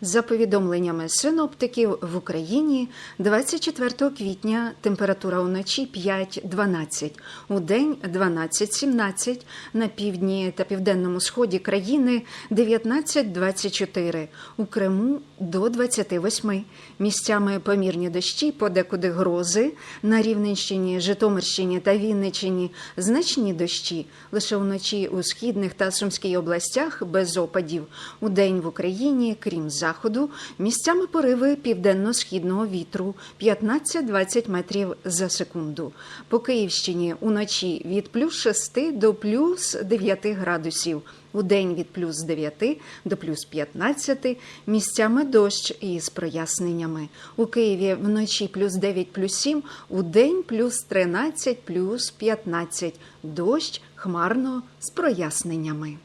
За повідомленнями синоптиків в Україні 24 квітня температура уночі 5-12, у день 12-17, на півдні та південному сході країни 19-24, у Криму до 28. Місцями помірні дощі, подекуди грози, на Рівненщині, Житомирщині та Вінниччині значні дощі, лише вночі у східних та Сумській областях без опадів, у день в Україні, крім заходу, місцями пориви південно-східного вітру 15-20 метрів за секунду. По Київщині уночі від плюс 6 до плюс 9 градусів. У день від плюс 9 до плюс 15, місцями дощ із проясненнями. У Києві вночі плюс 9, плюс 7, у день плюс 13, плюс 15. Дощ хмарно з проясненнями.